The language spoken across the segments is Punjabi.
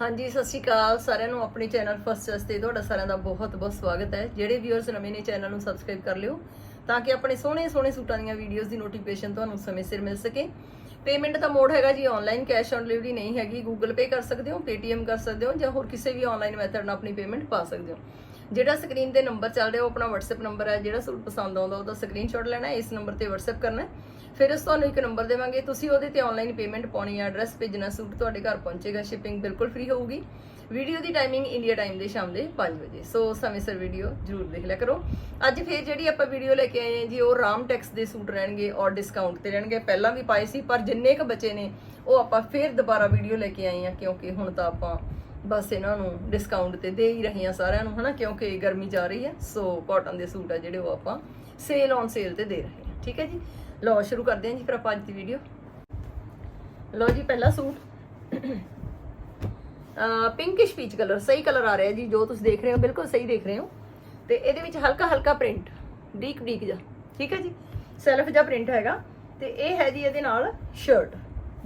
ਹਾਂਜੀ, ਸਤਿ ਸ਼੍ਰੀ ਅਕਾਲ ਸਾਰਿਆਂ ਨੂੰ ਆਪਣੇ ਚੈਨਲ ਫਸਟ ਜਸ ਤੇ ਤੁਹਾਡਾ ਸਾਰਿਆਂ ਦਾ ਬਹੁਤ ਬਹੁਤ ਸਵਾਗਤ ਹੈ। ਜਿਹੜੇ ਵੀਅਰਸ ਨਵੇਂ ਨੇ ਚੈਨਲ ਨੂੰ ਸਬਸਕ੍ਰਾਈਬ ਕਰ ਲਿਓ ਤਾਂ ਕਿ ਆਪਣੇ ਸੋਹਣੇ ਸੋਹਣੇ ਸੂਟਾਂ ਦੀਆਂ ਵੀਡੀਓਜ਼ ਦੀ ਨੋਟੀਫਿਕੇਸ਼ਨ ਤੁਹਾਨੂੰ ਸਮੇਂ ਸਿਰ ਮਿਲ ਸਕੇ। ਪੇਮੈਂਟ ਦਾ ਮੋਡ ਹੈਗਾ ਜੀ ਆਨਲਾਈਨ ਕੈਸ਼ ਔਨ ਡਿਲੀਵਰੀ ਨਹੀਂ ਹੈਗੀ। ਗੂਗਲ ਪੇ ਕਰ ਸਕਦੇ ਹੋ ਪੇਟੀਐਮ ਕਰ ਸਕਦੇ ਹੋ ਜਾਂ ਹੋਰ ਕਿਸੇ ਵੀ ਆਨਲਾਈਨ ਮੈਥਡ ਨਾਲ ਆਪਣੀ ਪੇਮੈਂਟ ਪਾ ਸਕਦੇ ਹੋ। ਜਿਹੜਾ ਸਕਰੀਨ ਤੇ ਨੰਬਰ ਚੱਲ ਰਿਹਾ, ਉਹ ਆਪਣਾ WhatsApp ਨੰਬਰ ਹੈ, ਜਿਹੜਾ ਸੂਟ ਪਸੰਦ ਆਉਂਦਾ, ਉਹਦਾ ਸਕਰੀਨਸ਼ਾਟ ਲੈਣਾ, ਇਸ ਨੰਬਰ ਤੇ WhatsApp ਕਰਨਾ ਫਿਰ ਅਸੀਂ ਤੁਹਾਨੂੰ ਇੱਕ ਨੰਬਰ ਦੇਵਾਂਗੇ। ਤੁਸੀਂ ਉਹਦੇ ਤੇ ਆਨਲਾਈਨ ਪੇਮੈਂਟ ਪਾਉਣੀ ਹੈ ਐਡਰੈਸ ਭੇਜਣਾ, ਸੂਟ ਤੁਹਾਡੇ ਘਰ ਪਹੁੰਚੇਗਾ ਸ਼ਿਪਿੰਗ ਬਿਲਕੁਲ ਫ੍ਰੀ ਹੋਊਗੀ। ਵੀਡੀਓ ਦੀ ਟਾਈਮਿੰਗ ਇੰਡੀਆ ਟਾਈਮ ਦੇ ਸ਼ਾਮ ਦੇ 5 ਵਜੇ। ਸੋ ਸਮੇਂ ਸਿਰ ਵੀਡੀਓ ਜਰੂਰ ਦੇਖ ਲਿਆ ਕਰੋ। ਅੱਜ ਫੇਰ ਜਿਹੜੀ ਆਪਾਂ ਵੀਡੀਓ ਲੈ ਕੇ ਆਏ ਹਾਂ ਜੀ, ਉਹ ਰਾਮ ਟੈਕਸ ਦੇ ਸੂਟ ਰਹਿਣਗੇ ਔਰ ਡਿਸਕਾਊਂਟ ਤੇ ਰਹਿਣਗੇ। ਪਹਿਲਾਂ ਵੀ ਪਾਏ ਸੀ, ਪਰ ਜਿੰਨੇ ਕ ਬਚੇ ਨੇ, ਉਹ ਆਪਾਂ ਫੇਰ ਦੁਬਾਰਾ ਵੀਡੀਓ ਲੈ ਕੇ ਆਏ ਹਾਂ, ਕਿਉਂਕਿ ਹੁਣ ਤਾਂ ਆਪਾਂ ਬਸ ਇਹਨਾਂ ਨੂੰ ਡਿਸਕਾਊਂਟ ਤੇ ਦੇ ਹੀ ਰਹੇ ਹਾਂ ਸਾਰਿਆਂ ਨੂੰ, ਹਨਾ? ਕਿਉਂਕਿ ਗਰਮੀ ਜਾ ਰਹੀ ਹੈ ਸੋ ਕਾਟਨ ਦੇ ਸੂਟ ਆ ਜਿਹੜੇ ਉਹ ਆਪਾਂ ਸੇਲ ਔਨ ਸੇਲ ਤੇ ਦੇ ਰਹੇ ਹਾਂ, ਠੀਕ ਹੈ ਜੀ? ਲਓ, ਸ਼ੁਰੂ ਕਰਦੇ ਹਾਂ ਜੀ ਫਿਰ ਆਪਾਂ ਅੱਜ ਦੀ ਵੀਡੀਓ ਲਓ ਜੀ, ਪਹਿਲਾ ਸੂਟ। ਪਿੰਕਿਸ਼ ਪੀਚ ਕਲਰ ਸਹੀ ਕਲਰ ਆ ਰਿਹਾ ਜੀ, ਜੋ ਤੁਸੀਂ ਦੇਖ ਰਹੇ ਹੋ, ਬਿਲਕੁਲ ਸਹੀ ਦੇਖ ਰਹੇ ਹੋ। ਤੇ ਇਹਦੇ ਵਿੱਚ ਹਲਕਾ ਹਲਕਾ ਪ੍ਰਿੰਟ ਬਰੀਕ ਬਰੀਕ ਜਿਹਾ, ਠੀਕ ਹੈ ਜੀ? ਸੈਲਫ ਜਿਹਾ ਪ੍ਰਿੰਟ ਹੈਗਾ। ਤੇ ਇਹ ਹੈ ਜੀ ਇਹਦੇ ਨਾਲ ਸ਼ਰਟ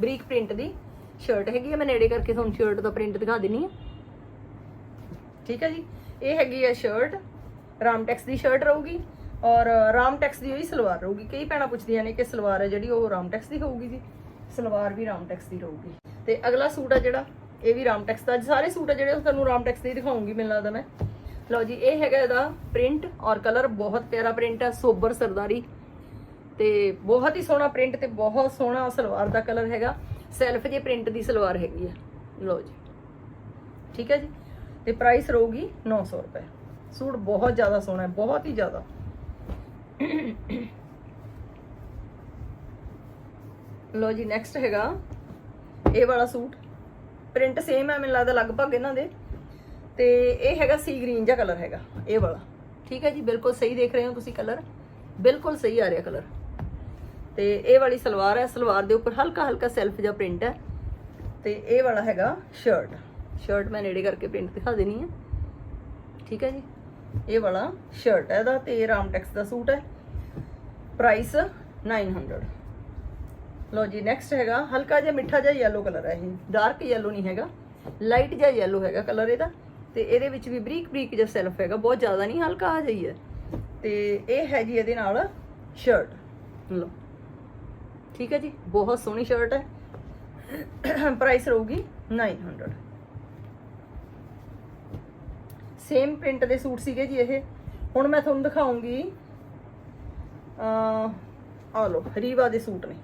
ਬਰੀਕ ਪ੍ਰਿੰਟ ਦੀ। ਸ਼ਰਟ ਹੈਗੀ ਆ, ਮੈਂ ਨੇੜੇ ਕਰਕੇ ਤੁਹਾਨੂੰ ਸ਼ਰਟ ਦਾ ਪ੍ਰਿੰਟ ਦਿਖਾ ਦਿੰਨੀ ਆ। ਠੀਕ ਹੈ ਜੀ? ਇਹ ਹੈਗੀ ਹੈ ਸ਼ਰਟ ਰਾਮਟੈਕਸ ਦੀ ਸ਼ਰਟ ਰਹੂਗੀ ਔਰ ਰਾਮਟੈਕਸ ਦੀ ਹੋਈ ਸਲਵਾਰ ਰਹੂਗੀ। ਕਈ ਭੈਣਾਂ ਪੁੱਛਦੀਆਂ ਨੇ ਕਿ ਸਲਵਾਰ ਹੈ ਜਿਹੜੀ ਉਹ ਰਾਮਟੈਕਸ ਦੀ ਹੋਊਗੀ ਜੀ। ਸਲਵਾਰ ਵੀ ਰਾਮਟੈਕਸ ਦੀ ਰਹੂਗੀ। ਤੇ ਅਗਲਾ ਸੂਟ ਆ ਜਿਹੜਾ, ਇਹ ਵੀ ਰਾਮਟੈਕਸ ਦਾ। ਸਾਰੇ ਸੂਟ ਆ ਜਿਹੜੇ ਉਹ ਤੁਹਾਨੂੰ ਰਾਮਟੈਕਸ ਦੇ ਹੀ ਦਿਖਾਉਂਗੀ, ਮੈਨੂੰ ਲੱਗਦਾ ਮੈਂ। ਲਓ ਜੀ, ਇਹ ਹੈਗਾ ਇਹਦਾ ਪ੍ਰਿੰਟ ਔਰ ਕਲਰ ਬਹੁਤ ਪਿਆਰਾ ਪ੍ਰਿੰਟ ਹੈ ਸੋਬਰ ਸਰਦਾਰੀ। ਤੇ ਬਹੁਤ ਹੀ ਸੋਹਣਾ ਪ੍ਰਿੰਟ ਤੇ ਬਹੁਤ ਸੋਹਣਾ ਸਲਵਾਰ ਦਾ ਕਲਰ ਹੈਗਾ। ਸੈਲਫ ਜੇ ਪ੍ਰਿੰਟ ਦੀ ਸਲਵਾਰ ਹੈਗੀ ਆ। ਲਓ ਜੀ। ਠੀਕ ਹੈ ਜੀ? ਤੇ ਪ੍ਰਾਈਸ ਰਹੂਗੀ 900 ਰੁਪਏ। ਸੂਟ ਬਹੁਤ ਜ਼ਿਆਦਾ ਸੋਹਣਾ ਹੈ, ਬਹੁਤ ਹੀ ਜ਼ਿਆਦਾ। ਲਓ ਜੀ ਨੈਕਸਟ ਹੈਗਾ ਇਹ ਵਾਲਾ ਸੂਟ। ਪ੍ਰਿੰਟ ਸੇਮ ਹੈ, ਮੈਨੂੰ ਲੱਗਦਾ ਲਗਭਗ ਇਹਨਾਂ ਦੇ। ਤੇ ਇਹ ਹੈਗਾ ਸੀ ਗ੍ਰੀਨ ਜਿਹਾ ਕਲਰ ਹੈਗਾ, ਇਹ ਵਾਲਾ। ਠੀਕ ਹੈ ਜੀ? ਬਿਲਕੁਲ ਸਹੀ ਦੇਖ ਰਹੇ ਹੋ ਤੁਸੀਂ ਕਲਰ ਬਿਲਕੁਲ ਸਹੀ ਆ ਰਿਹਾ ਕਲਰ ਤੇ ਇਹ ਵਾਲੀ ਸਲਵਾਰ ਹੈ, ਸਲਵਾਰ ਦੇ ਉੱਪਰ ਹਲਕਾ ਹਲਕਾ ਸੈਲਫ ਜਿਹਾ ਪ੍ਰਿੰਟ ਹੈ। ਤੇ ਇਹ ਵਾਲਾ ਹੈਗਾ ਸ਼ਰਟ ਸ਼ਰਟ ਮੈਂ ਨੇੜੇ ਕਰਕੇ ਪ੍ਰਿੰਟ ਦਿਖਾ ਦੇਣੀ ਹੈ। ਠੀਕ ਹੈ ਜੀ? ਇਹ ਵਾਲਾ ਸ਼ਰਟ ਹੈ ਇਹਦਾ ਤੇ ਰਾਮਟੈਕਸ ਦਾ ਸੂਟ ਹੈ। ਪ੍ਰਾਈਸ 900 ਲੋ ਜੀ ਨੈਕਸਟ ਹੈਗਾ, ਹਲਕਾ ਜਿਹਾ ਮਿੱਠਾ ਜਿਹਾ ਯੈਲੋ ਕਲਰ ਹੈ ਇਹ। ਡਾਰਕ ਯੈਲੋ ਨਹੀਂ ਹੈਗਾ। ਲਾਈਟ ਜਿਹਾ ਯੈਲੋ ਹੈਗਾ ਕਲਰ ਇਹਦਾ। ਤੇ ਇਹਦੇ ਵਿੱਚ ਵੀ ਬਰੀਕ ਬਰੀਕ ਜਿਹਾ ਸੈਲਫ ਹੈਗਾ, ਬਹੁਤ ਜ਼ਿਆਦਾ ਨਹੀਂ, ਹਲਕਾ ਜਿਹਾ ਹੀ ਹੈ। ਤੇ ਇਹ ਹੈ ਜੀ ਇਹਦੇ ਨਾਲ ਸ਼ਰਟ ਲੋ ਠੀਕ ਹੈ ਜੀ, ਬਹੁਤ ਸੋਹਣੀ ਸ਼ਰਟ ਹੈ। ਪ੍ਰਾਈਸ ਰਹੂਗੀ 900 ਸੇਮ ਪ੍ਰਿੰਟ ਦੇ ਸੂਟ ਸੀਗੇ ਜੀ ਇਹ। ਹੁਣ ਮੈਂ ਤੁਹਾਨੂੰ ਦਿਖਾਉਂਗੀ ਆ ਲੋ ਰੀਵਾ ਦੇ ਸੂਟ ਨੇ।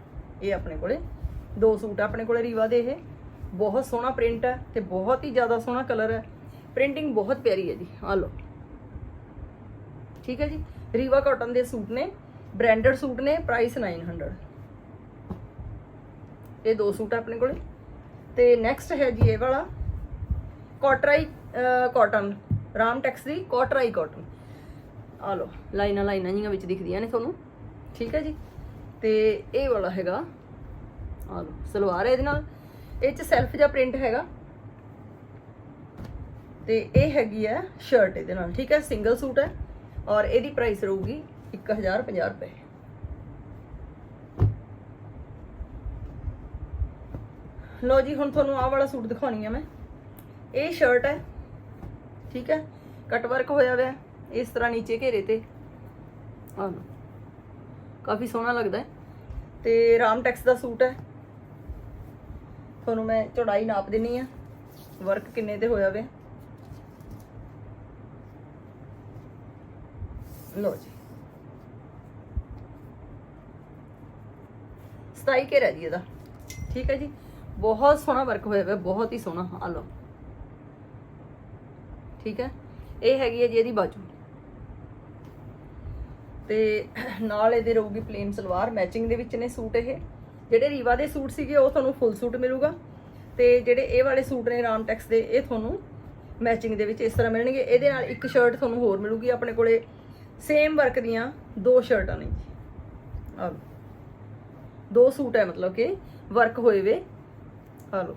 ਇਹ ਆਪਣੇ ਕੋਲੇ, ਦੋ ਸੂਟ ਆਪਣੇ ਕੋਲੇ ਰੀਵਾ ਦੇ ਇਹ। ਬਹੁਤ ਸੋਹਣਾ ਪ੍ਰਿੰਟ ਹੈ ਤੇ ਬਹੁਤ ਹੀ ਜ਼ਿਆਦਾ ਸੋਹਣਾ ਕਲਰ ਹੈ। ਪ੍ਰਿੰਟਿੰਗ ਬਹੁਤ ਪਿਆਰੀ ਹੈ ਜੀ ਆ ਲੋ ਠੀਕ ਹੈ ਜੀ, ਰੀਵਾ ਕਾਟਨ ਦੇ ਸੂਟ ਨੇ ਬ੍ਰਾਂਡਡ ਸੂਟ ਨੇ ਪ੍ਰਾਈਸ 900 ਇਹ ਦੋ ਸੂਟ ਆ ਆਪਣੇ ਕੋਲੇ। ਤੇ ਨੈਕਸਟ ਹੈ ਜੀ ਇਹ ਵਾਲਾ। ਕੋਟਰਾਈ ਕਾਟਨ ਰਾਮਟੈਕਸ ਦੀ ਕੋਟਰਾਈ ਕਾਟਨ ਆ ਲੋ ਲਾਈਨਾਂ ਲਾਈਨਾਂ ਜੀਆਂ ਵਿੱਚ ਦਿਖਦੀਆਂ ਨੇ ਤੁਹਾਨੂੰ। ਠੀਕ ਹੈ ਜੀ? ਤੇ ਇਹ ਵਾਲਾ ਹੈਗਾ। ਆ ਲੋ ਸਲਵਾਰ ਹੈ ਇਹਦੇ ਨਾਲ। ਇਹ ਚ ਸੈਲਫ ਜਾਂ ਪ੍ਰਿੰਟ ਹੈਗਾ। ਤੇ ਇਹ ਹੈਗੀ ਹੈ ਸ਼ਰਟ ਇਹਦੇ ਨਾਲ। ਠੀਕ ਹੈ ਸਿੰਗਲ ਸੂਟ ਹੈ। ਔਰ ਇਹਦੀ ਪ੍ਰਾਈਸ ਰਹੂਗੀ 1050 ਰੁਪਏ। ਲੋ ਜੀ, ਹੁਣ ਤੁਹਾਨੂੰ ਆਹ ਵਾਲਾ ਸੂਟ ਦਿਖਾਉਣੀ ਆ ਮੈਂ। ਇਹ ਸ਼ਰਟ ਹੈ, ਠੀਕ ਹੈ? ਕਟ ਵਰਕ ਹੋਇਆ ਹੋਇਆ ਇਸ ਤਰ੍ਹਾਂ ਨੀਚੇ ਘੇਰੇ ਤੇ। ਆਹ ਲਓ, ਕਾਫੀ ਸੋਹਣਾ ਲੱਗਦਾ ਹੈ। ਤੇ ਰਾਮਟੈਕਸ ਦਾ ਸੂਟ ਹੈ। ਤੁਹਾਨੂੰ ਮੈਂ ਚੌੜਾਈ ਨਾਪ ਦਿੰਨੀ ਆ। ਵਰਕ ਕਿੰਨੇ ਤੇ ਹੋਇਆ ਵੇ ਲਓ ਜੀ। 27 ਘੇਰਾ ਜੀ ਇਹਦਾ। ਠੀਕ ਹੈ ਜੀ? ਬਹੁਤ ਸੋਹਣਾ ਵਰਕ ਹੋਇਆ ਹੋਇਆ, ਬਹੁਤ ਹੀ ਸੋਹਣਾ ਆ ਲਓ। ਠੀਕ ਹੈ? ਇਹ ਹੈਗੀ ਹੈ ਜੀ ਇਹਦੀ ਬਾਜੂ। ਤੇ ਨਾਲ ਇਹਦੇ ਰਹੂਗੀ ਪਲੇਨ ਸਲਵਾਰ ਮੈਚਿੰਗ ਦੇ ਵਿੱਚ ਨੇ ਸੂਟ ਇਹ। ਜਿਹੜੇ ਰੀਵਾ ਦੇ ਸੂਟ ਸੀਗੇ, ਉਹ ਤੁਹਾਨੂੰ ਫੁੱਲ ਸੂਟ ਮਿਲੂਗਾ। ਤੇ ਜਿਹੜੇ ਇਹ ਵਾਲੇ ਸੂਟ ਨੇ ਰਾਮ ਟੈਕਸ ਦੇ, ਇਹ ਤੁਹਾਨੂੰ ਮੈਚਿੰਗ ਦੇ ਵਿੱਚ ਇਸ ਤਰ੍ਹਾਂ ਮਿਲਣਗੇ। ਇਹਦੇ ਨਾਲ ਇੱਕ ਸ਼ਰਟ ਤੁਹਾਨੂੰ ਹੋਰ ਮਿਲੂਗੀ ਆਪਣੇ ਕੋਲੇ। ਸੇਮ ਵਰਕ ਦੀਆਂ ਦੋ ਸ਼ਰਟਾਂ ਨੇ ਜੀ। ਆਹ ਦੋ ਸੂਟ ਹੈ ਮਤਲਬ ਕਿ ਵਰਕ ਹੋਏ ਵੇ ਆ ਲਓ।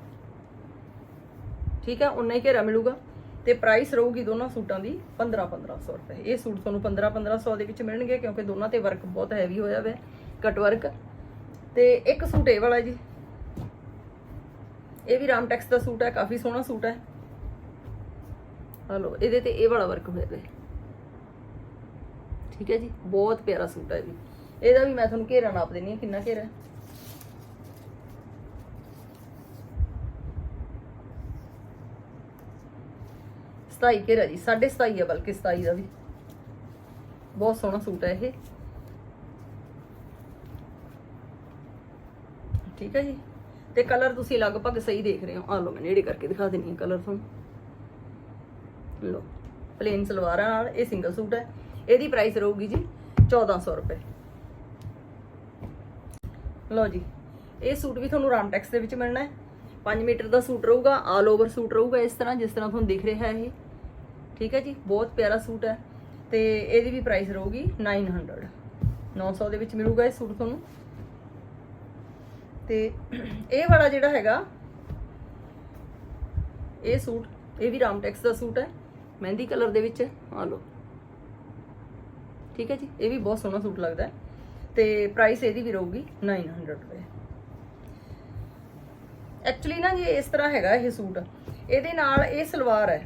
ਠੀਕ ਹੈ ਉਨਾ ਹੀ ਘੇਰਾ ਮਿਲੂਗਾ। ਤੇ ਪ੍ਰਾਈਸ ਰਹੂਗੀ ਦੋਨਾਂ ਸੂਟਾਂ ਦੀ 15 1500 ਰੁਪਏ। ਇਹ ਸੂਟ ਤੁਹਾਨੂੰ 15 1500 ਦੇ ਵਿੱਚ ਮਿਲਣਗੇ ਕਿਉਂਕਿ ਦੋਨਾਂ ਤੇ ਵਰਕ ਬਹੁਤ ਹੈਵੀ ਹੋਇਆ ਹੋਇਆ ਕਟ ਵਰਕ ਤੇ ਇੱਕ ਸੂਟ ਇਹ ਵਾਲਾ ਜੀ। ਇਹ ਵੀ ਰਾਮ ਟੈਕਸ ਦਾ ਸੂਟ ਹੈ, ਕਾਫੀ ਸੋਹਣਾ ਸੂਟ ਹੈ। ਹਲੋ, ਇਹਦੇ ਤੇ ਇਹ ਵਾਲਾ ਵਰਕ ਹੋਇਆ ਪਿਆ ਠੀਕ ਹੈ ਜੀ? ਬਹੁਤ ਪਿਆਰਾ ਸੂਟ ਹੈ ਜੀ। ਇਹਦਾ ਵੀ ਮੈਂ ਤੁਹਾਨੂੰ ਘੇਰਾ ਨਾਪ ਦਿੰਨੀ ਆ ਕਿੰਨਾ ਘੇਰਾ ਹੈ? ਸਤਾਈ ਘੇਰਾ ਜੀ 27.5 ਆ ਬਲਕਿ 27 ਦਾ ਵੀ। ਬਹੁਤ ਸੋਹਣਾ ਸੂਟ ਹੈ ਇਹ। ਠੀਕ ਹੈ ਜੀ? ਤੇ ਕਲਰ ਤੁਸੀਂ ਲਗਭਗ ਸਹੀ ਦੇਖ ਰਹੇ ਹੋ। ਆ ਲਓ, ਮੈਂ ਨੇੜੇ ਕਰਕੇ ਦਿਖਾ ਦਿੰਨੀ ਹਾਂ ਕਲਰ ਤੁਹਾਨੂੰ। ਲਓ ਪਲੇਨ ਸਲਵਾਰਾਂ ਨਾਲ ਇਹ ਸਿੰਗਲ ਸੂਟ ਹੈ ਇਹਦੀ ਪ੍ਰਾਈਸ ਰਹੂਗੀ ਜੀ 1400 ਰੁਪਏ। ਲਓ ਜੀ, ਇਹ ਸੂਟ ਵੀ ਤੁਹਾਨੂੰ ਰਾਮਟੈਕਸ ਦੇ ਵਿੱਚ ਮਿਲਣਾ ਹੈ। 5 ਮੀਟਰ ਦਾ ਸੂਟ ਰਹੂਗਾ ਆਲ ਓਵਰ ਸੂਟ ਰਹੂਗਾ ਇਸ ਤਰ੍ਹਾਂ, ਜਿਸ ਤਰ੍ਹਾਂ ਤੁਹਾਨੂੰ ਦਿਖ ਰਿਹਾ ਹੈ ਇਹ। ਠੀਕ ਹੈ ਜੀ, ਬਹੁਤ ਪਿਆਰਾ ਸੂਟ ਹੈ ਤੇ ਇਹਦੀ ਵੀ ਪ੍ਰਾਈਸ ਰਹੂਗੀ 900 900 ਦੇ ਵਿੱਚ ਮਿਲੂਗਾ ਇਹ ਸੂਟ ਤੁਹਾਨੂੰ। ਤੇ ਇਹ ਵਾਲਾ ਜਿਹੜਾ ਹੈਗਾ, ਇਹ ਸੂਟ, ਇਹ ਵੀ ਰਾਮਟੈਕਸ ਦਾ ਸੂਟ ਹੈ, ਮਹਿੰਦੀ ਕਲਰ ਦੇ ਵਿੱਚ ਆ ਲਓ। ਠੀਕ ਹੈ ਜੀ, ਇਹ ਵੀ ਬਹੁਤ ਸੋਹਣਾ ਸੂਟ ਲੱਗਦਾ ਹੈ। ਤੇ ਪ੍ਰਾਈਸ ਇਹਦੀ ਵੀ ਰਹੂਗੀ 900 ਰੁਪਏ। ਐਕਚੁਅਲੀ ਨਾ ਜੀ, ਇਸ ਤਰ੍ਹਾਂ ਹੈਗਾ ਇਹ ਸੂਟ। ਇਹਦੇ ਨਾਲ ਇਹ ਸਲਵਾਰ ਹੈ।